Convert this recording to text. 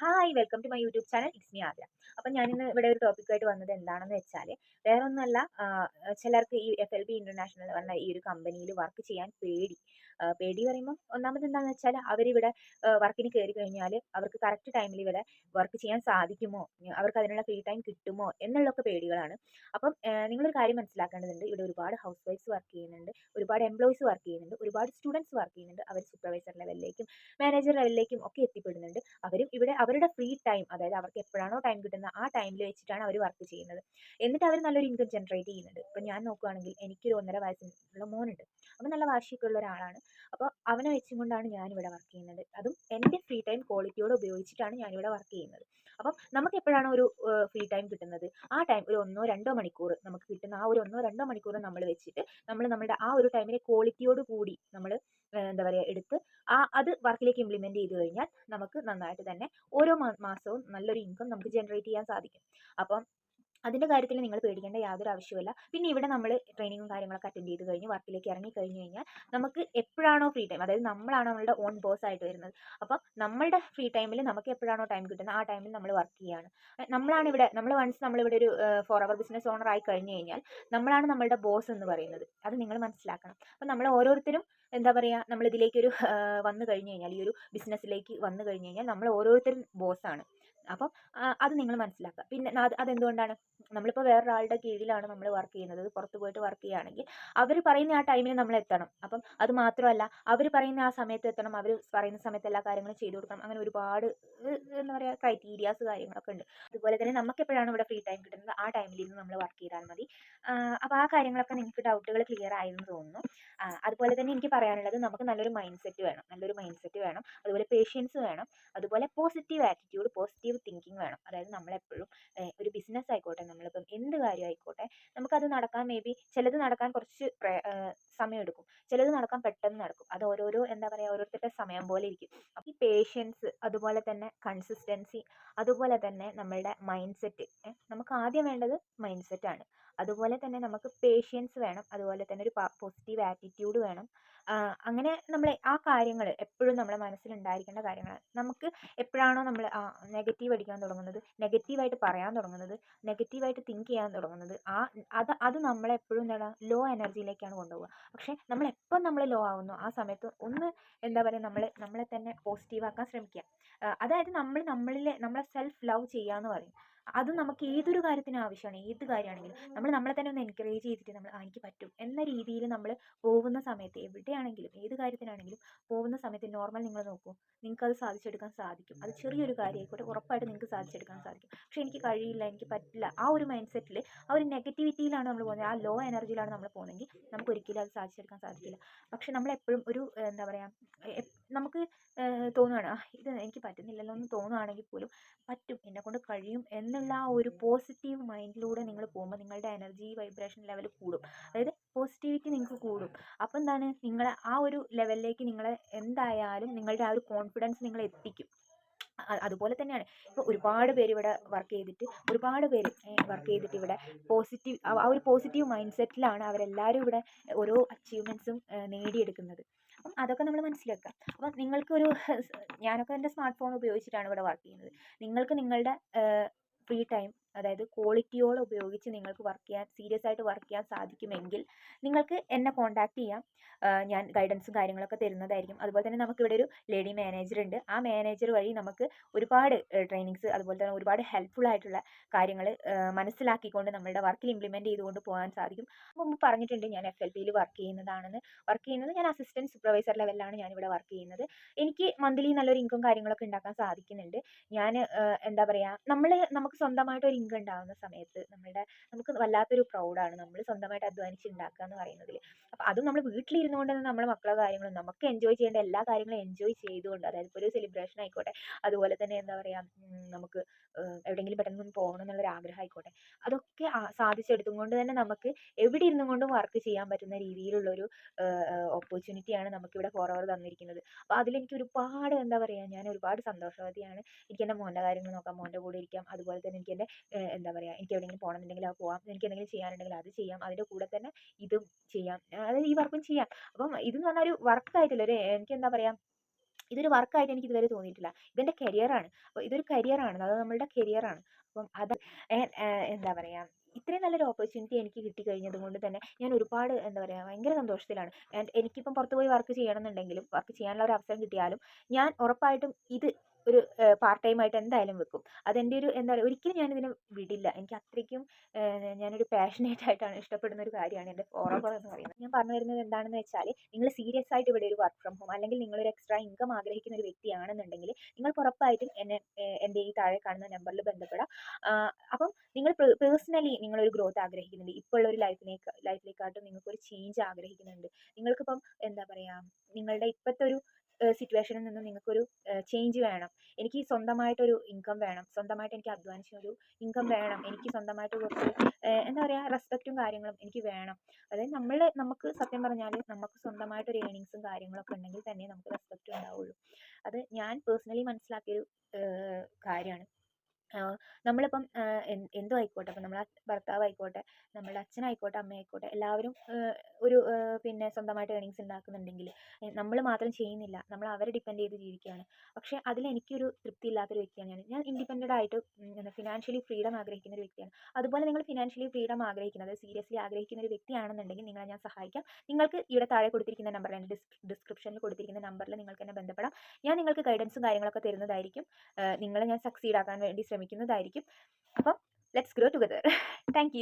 Hi welcome to my YouTube channel it's me Adya അപ്പം ഞാനിന്ന് ഇവിടെ ഒരു ടോപ്പിക്കായിട്ട് വന്നത് എന്താണെന്ന് വെച്ചാൽ വേറെ ചിലർക്ക് ഈ എഫ് എൽ ബി ഇന്റർനാഷണൽ പറഞ്ഞ ഈ ഒരു കമ്പനിയിൽ വർക്ക് ചെയ്യാൻ പേടി. പേടി പറയുമ്പോൾ ഒന്നാമത് എന്താണെന്ന് വെച്ചാൽ അവരിവിടെ വർക്കിന് കയറി കഴിഞ്ഞാൽ അവർക്ക് കറക്റ്റ് ടൈമിൽ ഇവിടെ വർക്ക് ചെയ്യാൻ സാധിക്കുമോ? അവർക്ക് അതിനുള്ള ഫ്രീ ടൈം കിട്ടുമോ? എന്നുള്ളൊക്കെ പേടികളാണ്. അപ്പം നിങ്ങളൊരു കാര്യം മനസ്സിലാക്കേണ്ടതുണ്ട്. ഇവിടെ ഒരുപാട് ഹൗസ് വൈഫ്സ് വർക്ക് ചെയ്യുന്നുണ്ട്. ഒരുപാട് എംപ്ലോയീസ് വർക്ക് ചെയ്യുന്നുണ്ട്. ഒരുപാട് സ്റ്റുഡൻസ് വർക്ക് ചെയ്യുന്നുണ്ട്. അവർ സൂപ്പർവൈസർ ലെവലിലേക്കും മാനേജർ ലെവലിലേക്കും ഒക്കെ എത്തിപ്പെടുന്നുണ്ട്. അവരും ഇവിടെ അവരുടെ ഫ്രീ ടൈം അതായത് അവർക്ക് എപ്പോഴാണോ ടൈം കിട്ടുന്ന ആ ടൈമിൽ വെച്ചിട്ടാണ് അവർ വർക്ക് ചെയ്യുന്നത്. എന്നിട്ട് അവർ നല്ലൊരു ഇൻകം ജനറേറ്റ് ചെയ്യുന്നുണ്ട്. ഇപ്പം ഞാൻ നോക്കുകയാണെങ്കിൽ എനിക്കൊരു ഒന്നര വയസ്സിനുള്ള മോനുണ്ട്. അവൻ നല്ല വാശിയൊക്കെ ഉള്ള ഒരാളാണ്. അപ്പോൾ അവനെ വെച്ചും കൊണ്ടാണ് ഞാനിവിടെ വർക്ക് ചെയ്യുന്നത്. അതും എന്റെ ഫ്രീ ടൈം ക്വാളിറ്റിയോട് ഉപയോഗിച്ചിട്ടാണ് ഞാനിവിടെ വർക്ക് ചെയ്യുന്നത്. അപ്പം നമുക്ക് എപ്പോഴാണ് ഒരു ഫ്രീ ടൈം കിട്ടുന്നത്? ആ ടൈം ഒരു ഒന്നോ രണ്ടോ മണിക്കൂർ നമുക്ക് കിട്ടുന്ന ആ ഒരു ഒന്നോ രണ്ടോ മണിക്കൂർ നമ്മൾ വെച്ചിട്ട് നമ്മൾ നമ്മുടെ ആ ഒരു ടൈമിനെ ക്വാളിറ്റിയോട് കൂടി നമ്മൾ എന്താ പറയുക എടുത്ത് ആ അത് വർക്കിലേക്ക് ഇംപ്ലിമെന്റ് ചെയ്ത് കഴിഞ്ഞാൽ നമുക്ക് നന്നായിട്ട് തന്നെ ഓരോ മാസവും നല്ലൊരു ഇൻകം നമുക്ക് ജനറേറ്റ് ചെയ്യാൻ സാധിക്കും. അപ്പം അതിന്റെ കാര്യത്തിൽ നിങ്ങൾ പേടിക്കേണ്ട യാതൊരു ആവശ്യമില്ല പിന്നെ ഇവിടെ നമ്മൾ ട്രെയിനിങ്ങും കാര്യങ്ങളൊക്കെ അറ്റൻഡ് ചെയ്ത് കഴിഞ്ഞ് വർക്കിലേക്ക് ഇറങ്ങി കഴിഞ്ഞ് കഴിഞ്ഞാൽ നമുക്ക് എപ്പോഴാണോ ഫ്രീ ടൈം അതായത് നമ്മളാണ് നമ്മളുടെ ഓൺ ബോസ് ആയിട്ട് വരുന്നത്. അപ്പം നമ്മളുടെ ഫ്രീ ടൈമിൽ നമുക്ക് എപ്പോഴാണോ ടൈം കിട്ടുന്നത് ആ ടൈമിൽ നമ്മൾ വർക്ക് ചെയ്യുകയാണ്. നമ്മളാണ് ഇവിടെ നമ്മൾ വൺസ് നമ്മളിവിടെ ഒരു ഫോർ അവർ ബിസിനസ് ഓണർ ആയി കഴിഞ്ഞ് കഴിഞ്ഞാൽ നമ്മളാണ് നമ്മളുടെ ബോസ് എന്ന് പറയുന്നത്. അത് നിങ്ങൾ മനസ്സിലാക്കണം. അപ്പം നമ്മൾ ഓരോരുത്തരും എന്താ പറയുക നമ്മൾ ഇതിലേക്കൊരു വന്നു കഴിഞ്ഞ് കഴിഞ്ഞാൽ ഈ ഒരു ബിസിനസ്സിലേക്ക് വന്നു കഴിഞ്ഞ് കഴിഞ്ഞാൽ നമ്മൾ ഓരോരുത്തരും ബോസാണ് അപ്പം അത് നിങ്ങൾ മനസ്സിലാക്കുക. പിന്നെ അത് അതെന്തുകൊണ്ടാണ്? നമ്മളിപ്പോൾ വേറൊരാളുടെ കീഴിലാണ് നമ്മൾ വർക്ക് ചെയ്യുന്നത്. പുറത്ത് പോയിട്ട് വർക്ക് ചെയ്യുകയാണെങ്കിൽ അവർ പറയുന്ന ആ ടൈമിന് നമ്മൾ എത്തണം. അപ്പം അത് മാത്രമല്ല അവർ പറയുന്ന ആ സമയത്ത് എത്തണം. അവർ പറയുന്ന സമയത്ത് എല്ലാ കാര്യങ്ങളും ചെയ്തു കൊടുക്കണം. അങ്ങനെ ഒരുപാട് എന്താ പറയുക ക്രൈറ്റീരിയാസ് കാര്യങ്ങളൊക്കെ ഉണ്ട്. അതുപോലെ തന്നെ നമുക്ക് എപ്പോഴാണ് ഇവിടെ ഫ്രീ ടൈം കിട്ടുന്നത് ആ ടൈമിൽ ഇരുന്ന് നമ്മൾ വർക്ക് ചെയ്താൽ മതി. അപ്പോൾ ആ കാര്യങ്ങളൊക്കെ നിങ്ങൾക്ക് ഡൗട്ടുകൾ ക്ലിയർ ആയെന്ന് തോന്നുന്നു. അതുപോലെ തന്നെ എനിക്ക് പറയാനുള്ളത് നമുക്ക് നല്ലൊരു മൈൻഡ് സെറ്റ് വേണം. നല്ലൊരു മൈൻഡ് സെറ്റ് വേണം. അതുപോലെ പേഷ്യൻസ് വേണം. അതുപോലെ പോസിറ്റീവ് ആറ്റിറ്റ്യൂഡ് പോസിറ്റീവ് തിങ്കിങ് വേണം. അതായത് നമ്മളെപ്പോഴും ഒരു ബിസിനസ് ആയിക്കോട്ടെ നമ്മളിപ്പം എന്ത് കാര്യം ആയിക്കോട്ടെ നമുക്കത് നടക്കാൻ മേ ബി ചിലത് നടക്കാൻ കുറച്ച് സമയമെടുക്കും. ചിലത് നടക്കാൻ പെട്ടെന്ന് നടക്കും. അത് ഓരോരോ എന്താ പറയുക ഓരോരുത്തരുടെ സമയം പോലെ ഇരിക്കും. ഈ പേഷ്യൻസ് അതുപോലെ തന്നെ കൺസിസ്റ്റൻസി അതുപോലെ തന്നെ നമ്മളുടെ മൈൻഡ് സെറ്റ് നമുക്ക് ആദ്യം വേണ്ടത് മൈൻഡ് സെറ്റാണ് അതുപോലെ തന്നെ നമുക്ക് പേഷ്യൻസ് വേണം. അതുപോലെ തന്നെ ഒരു പോസിറ്റീവ് ആറ്റിറ്റ്യൂഡ് വേണം. അങ്ങനെ നമ്മൾ ആ കാര്യങ്ങൾ എപ്പോഴും നമ്മുടെ മനസ്സിലുണ്ടായിരിക്കേണ്ട കാര്യങ്ങളാണ് നമുക്ക് എപ്പോഴാണോ നമ്മൾ ആ നെഗറ്റീവ് അടിക്കാൻ തുടങ്ങുന്നത് നെഗറ്റീവായിട്ട് പറയാൻ തുടങ്ങുന്നത് നെഗറ്റീവായിട്ട് തിങ്ക് ചെയ്യാൻ തുടങ്ങുന്നത് ആ അത് അത് നമ്മളെ എപ്പോഴും എന്താണ് ലോ എനർജിയിലേക്കാണ് കൊണ്ടുപോകുക പക്ഷേ നമ്മൾ എപ്പം നമ്മൾ ലോ ആവുന്നു ആ സമയത്ത് ഒന്ന് എന്താ പറയുക നമ്മൾ നമ്മളെ തന്നെ പോസിറ്റീവ് ആക്കാൻ ശ്രമിക്കുക. അതായത് നമ്മൾ നമ്മളിലെ നമ്മളെ സെൽഫ് ലവ് ചെയ്യുക എന്ന് പറയും. അത് നമുക്ക് ഏതൊരു കാര്യത്തിനും ആവശ്യമാണ്. ഏത് കാര്യമാണെങ്കിലും നമ്മൾ നമ്മളെ തന്നെ ഒന്ന് എൻകറേജ് ചെയ്തിട്ട് നമ്മൾ ആ എനിക്ക് പറ്റും. എന്ന രീതിയിൽ നമ്മൾ പോകുന്ന സമയത്ത് എവിടെയാണെങ്കിലും ഏത് കാര്യത്തിനാണെങ്കിലും പോകുന്ന സമയത്ത് നോർമൽ നിങ്ങൾ നോക്കൂ. നിങ്ങൾക്ക് അത് സാധിച്ചെടുക്കാൻ സാധിക്കും. അത് ചെറിയൊരു കാര്യമായിക്കോട്ടെ ഉറപ്പായിട്ട് നിങ്ങൾക്ക് സാധിച്ചെടുക്കാൻ സാധിക്കും. പക്ഷേ എനിക്ക് കഴിയില്ല എനിക്ക് പറ്റില്ല ആ ഒരു മൈൻഡ് സെറ്റിൽ ആ ഒരു നെഗറ്റിവിറ്റിയിലാണ് നമ്മൾ പോകുന്നത്. ആ ലോ എനർജിയിലാണ് നമ്മൾ പോകുന്നതെങ്കിൽ നമുക്ക് ഒരിക്കലും അത് സാധിച്ചെടുക്കാൻ സാധിക്കില്ല. പക്ഷെ നമ്മൾ എപ്പോഴും ഒരു എന്താ പറയുക നമുക്ക് തോന്നുകയാണ് ഇത് എനിക്ക് പറ്റുന്നില്ലല്ലോ എന്ന് തോന്നുകയാണെങ്കിൽ പോലും പറ്റും. എന്നെക്കൊണ്ട് കഴിയും കഴിയും എന്നുള്ള ആ ഒരു പോസിറ്റീവ് മൈൻഡിലൂടെ നിങ്ങൾ പോകുമ്പോൾ നിങ്ങളുടെ എനർജി വൈബ്രേഷൻ ലെവൽ കൂടും. അതായത് പോസിറ്റിവിറ്റി നിങ്ങൾക്ക് കൂടും. അപ്പോൾ എന്താണ്? നിങ്ങൾ ആ ഒരു ലെവലിലേക്ക് നിങ്ങളെ എന്തായാലും നിങ്ങളുടെ ആ ഒരു കോൺഫിഡൻസ് നിങ്ങളെ എത്തിക്കും. അതുപോലെ തന്നെയാണ്. ഇപ്പോൾ ഒരുപാട് പേര് ഇവിടെ വർക്ക് ചെയ്തിട്ട് ഒരുപാട് പേര് വർക്ക് ചെയ്തിട്ട് ഇവിടെ പോസിറ്റീവ് ആ ഒരു പോസിറ്റീവ് മൈൻഡ് സെറ്റിലാണ് അവരെല്ലാവരും ഇവിടെ ഓരോ അച്ചീവ്മെന്റ്സും നേടിയെടുക്കുന്നത്. അപ്പം അതൊക്കെ നമ്മൾ മനസ്സിലാക്കുക അപ്പം നിങ്ങൾക്കൊരു ഞാനൊക്കെ എന്റെ സ്മാർട്ട് ഫോൺ ഉപയോഗിച്ചിട്ടാണ് ഇവിടെ വർക്ക് ചെയ്യുന്നത്. നിങ്ങൾക്ക് നിങ്ങളുടെ ഫ്രീ ടൈം അതായത് ക്വാളിറ്റിയോടെ ഉപയോഗിച്ച് നിങ്ങൾക്ക് വർക്ക് ചെയ്യാൻ സീരിയസ് ആയിട്ട് വർക്ക് ചെയ്യാൻ സാധിക്കുമെങ്കിൽ നിങ്ങൾക്ക് എന്നെ കോൺടാക്ട് ചെയ്യാം. ഞാൻ ഗൈഡൻസും കാര്യങ്ങളൊക്കെ തരുന്നതായിരിക്കും. അതുപോലെ തന്നെ നമുക്ക് ഇവിടെ ഒരു ലേഡി മാനേജർ ഉണ്ട്. ആ മാനേജർ വഴി നമുക്ക് ഒരുപാട് ട്രെയിനിങ്സ് അതുപോലെ തന്നെ ഒരുപാട് ഹെൽപ്ഫുൾ ആയിട്ടുള്ള കാര്യങ്ങൾ മനസ്സിലാക്കിക്കൊണ്ട് നമ്മളുടെ വർക്കിൽ ഇംപ്ലിമെന്റ് ചെയ്തുകൊണ്ട് പോകാൻ സാധിക്കും. മുമ്പ് പറഞ്ഞിട്ടുണ്ട് ഞാൻ എഫ് എൽ പിയിൽ വർക്ക് ചെയ്യുന്നതാണെന്ന്. വർക്ക് ചെയ്യുന്നത് ഞാൻ അസിസ്റ്റന്റ് സൂപ്പർവൈസർ ലെവലിലാണ് ഞാനിവിടെ വർക്ക് ചെയ്യുന്നത്. എനിക്ക് മന്ത്ലി നല്ലൊരു ഇൻകം കാര്യങ്ങളൊക്കെ ഉണ്ടാക്കാൻ സാധിക്കുന്നുണ്ട്. ഞാൻ എന്താ പറയുക നമ്മൾ നമുക്ക് സ്വന്തമായിട്ട് ഒരു ഇൻകം ഉണ്ടാകുന്ന സമയത്ത് നമ്മളുടെ നമുക്ക് വല്ലാത്തൊരു പ്രൗഡാണ്. നമ്മൾ സ്വന്തമായിട്ട് അധ്വാനിച്ച് ഉണ്ടാക്കുക എന്ന് പറയുന്നതിൽ അപ്പോൾ അതും നമ്മൾ വീട്ടിലിരുന്നുകൊണ്ട് തന്നെ നമ്മളെ മക്കളെ കാര്യങ്ങളും നമുക്ക് എൻജോയ് ചെയ്യേണ്ട എല്ലാ കാര്യങ്ങളും എൻജോയ് ചെയ്തുകൊണ്ട് അതായത് ഇപ്പോൾ ഒരു സെലിബ്രേഷൻ ആയിക്കോട്ടെ അതുപോലെ തന്നെ എന്താ പറയുക നമുക്ക് എവിടെയെങ്കിലും പെട്ടെന്ന് പോകണം എന്നുള്ളൊരു ആഗ്രഹം ആയിക്കോട്ടെ അതൊക്കെ സാധിച്ചെടുത്തും കൊണ്ട് തന്നെ നമുക്ക് എവിടെ ഇരുന്നും കൊണ്ടും വർക്ക് ചെയ്യാൻ പറ്റുന്ന രീതിയിലുള്ളൊരു ഓപ്പർച്യൂണിറ്റിയാണ് നമുക്കിവിടെ ഫോർ അവർ തന്നിരിക്കുന്നത്. അപ്പോൾ അതിലെനിക്ക് ഒരുപാട് എന്താ പറയുക ഞാൻ ഒരുപാട് സന്തോഷവതിയാണ്. എനിക്ക് എന്റെ മോന്റെ കാര്യങ്ങൾ നോക്കാം മോന്റെ കൂടെ ഇരിക്കാം. അതുപോലെ തന്നെ എനിക്ക് എന്റെ എന്താ പറയുക എനിക്ക് എവിടെയെങ്കിലും പോകണമെന്നുണ്ടെങ്കിൽ അത് പോവാം. എനിക്ക് എന്തെങ്കിലും ചെയ്യാനുണ്ടെങ്കിൽ അത് ചെയ്യാം. അതിന്റെ കൂടെ തന്നെ ഇതും ചെയ്യാം. അതായത് ഈ വർക്കും ചെയ്യാം. അപ്പം ഇതെന്ന് പറഞ്ഞാൽ ഒരു വർക്കായിട്ടില്ല ഒരു എനിക്ക് എന്താ പറയുക ഇതൊരു വർക്കായിട്ട് എനിക്ക് ഇതുവരെ തോന്നിയിട്ടില്ല. ഇതെന്റെ കരിയറാണ്. അപ്പോൾ ഇതൊരു കരിയറാണ്. അത് നമ്മളുടെ കരിയറാണ്. അപ്പം അത് എന്താ പറയുക ഇത്രയും നല്ലൊരു ഓപ്പർച്യൂണിറ്റി എനിക്ക് കിട്ടിക്കഴിഞ്ഞത് കൊണ്ട് തന്നെ ഞാൻ ഒരുപാട് എന്താ പറയുക ഭയങ്കര സന്തോഷത്തിലാണ്. എനിക്കിപ്പം പുറത്ത് പോയി വർക്ക് ചെയ്യണമെന്നുണ്ടെങ്കിലും വർക്ക് ചെയ്യാനുള്ള ഒരു അവസരം കിട്ടിയാലും ഞാൻ ഉറപ്പായിട്ടും ഇത് ഒരു പാർട്ട് ടൈം ആയിട്ട് എന്തായാലും വെക്കും. അതെന്റെ ഒരു എന്താ പറയുക ഒരിക്കലും ഞാനിതിനെ വിടില്ല. എനിക്ക് അത്രയ്ക്കും ഞാനൊരു പാഷനേറ്റ് ആയിട്ടാണ് ഇഷ്ടപ്പെടുന്ന ഒരു കാര്യമാണ് എന്റെ ഫോറോവർ എന്ന് പറയുന്നത്. ഞാൻ പറഞ്ഞു വരുന്നത് എന്താണെന്ന് വെച്ചാൽ നിങ്ങൾ സീരിയസ് ആയിട്ട് ഇവിടെ ഒരു വർക്ക് ഫ്രം ഹോം അല്ലെങ്കിൽ നിങ്ങൾ ഒരു എക്സ്ട്രാ ഇൻകം ആഗ്രഹിക്കുന്ന ഒരു വ്യക്തിയാണെന്നുണ്ടെങ്കിൽ നിങ്ങൾ ഉറപ്പായിട്ടും എന്നെ എന്റെ ഈ താഴെ കാണുന്ന നമ്പറിൽ ബന്ധപ്പെടാം. അപ്പം നിങ്ങൾ പേഴ്സണലി നിങ്ങളൊരു ഗ്രോത്ത് ആഗ്രഹിക്കുന്നുണ്ട്. ഇപ്പോൾ ഉള്ള ഒരു ലൈഫിലേക്ക് ലൈഫിലേക്കാട്ടും നിങ്ങൾക്ക് ഒരു ചേഞ്ച് ആഗ്രഹിക്കുന്നുണ്ട്. നിങ്ങൾക്കിപ്പം എന്താ പറയുക നിങ്ങളുടെ ഇപ്പോഴത്തെ ഒരു സിറ്റുവേഷനിൽ നിന്ന് നിങ്ങൾക്കൊരു ചേഞ്ച് വേണം. എനിക്ക് സ്വന്തമായിട്ടൊരു ഇൻകം വേണം. സ്വന്തമായിട്ട് എനിക്ക് അധ്വാനിച്ചൊരു ഇൻകം വേണം. എനിക്ക് സ്വന്തമായിട്ട് കുറച്ച് എന്താ പറയുക റെസ്പെക്റ്റും കാര്യങ്ങളും എനിക്ക് വേണം. അതായത് നമ്മൾ നമുക്ക് സത്യം പറഞ്ഞാൽ നമുക്ക് സ്വന്തമായിട്ടൊരു ഏണിങ്സും കാര്യങ്ങളൊക്കെ ഉണ്ടെങ്കിൽ തന്നെ നമുക്ക് റെസ്പെക്റ്റ് ഉണ്ടാവുള്ളൂ. അത് ഞാൻ പേഴ്സണലി മനസ്സിലാക്കിയൊരു കാര്യമാണ്. നമ്മളിപ്പം എന്ത് ആയിക്കോട്ടെ ഇപ്പം നമ്മളെ ഭർത്താവ് ആയിക്കോട്ടെ നമ്മളുടെ അച്ഛനായിക്കോട്ടെ അമ്മയായിക്കോട്ടെ എല്ലാവരും ഒരു പിന്നെ സ്വന്തമായിട്ട് ഏണിങ്സ് ഉണ്ടാക്കുന്നുണ്ടെങ്കിൽ നമ്മൾ മാത്രം ചെയ്യുന്നില്ല നമ്മൾ അവരെ ഡിപ്പെൻഡ് ചെയ്ത് ജീവിക്കുകയാണ്. പക്ഷേ അതിൽ എനിക്കൊരു തൃപ്തി ഇല്ലാത്തൊരു വ്യക്തിയാണ് ഞാൻ. ഞാൻ ഇൻഡിപെൻഡന്റ് ആയിട്ട് ഫിനാൻഷ്യലി ഫ്രീഡം ആഗ്രഹിക്കുന്ന ഒരു വ്യക്തിയാണ്. അതുപോലെ നിങ്ങൾ ഫിനാൻഷ്യലി ഫ്രീഡം ആഗ്രഹിക്കുന്നത് സീരിയസ്ലി ആഗ്രഹിക്കുന്ന ഒരു വ്യക്തിയാണെന്നുണ്ടെങ്കിൽ നിങ്ങളെ ഞാൻ സഹായിക്കാം. നിങ്ങൾക്ക് ഇവിടെ താഴെ കൊടുത്തിരിക്കുന്ന നമ്പറിൽ ഡിസ്ക്രിപ്ഷനിൽ കൊടുത്തിരിക്കുന്ന നമ്പറിൽ നിങ്ങൾക്ക് എന്നെ ബന്ധപ്പെടാം. ഞാൻ നിങ്ങൾക്ക് ഗൈഡൻസും കാര്യങ്ങളൊക്കെ തരുന്നതായിരിക്കും. നിങ്ങളെ ഞാൻ സക്സീഡ് ആക്കാൻ വേണ്ടി ശ്രമിക്കുന്നതായിരിക്കും. അപ്പം ലെറ്റ്സ് ഗ്രോ ടുഗദർ താങ്ക്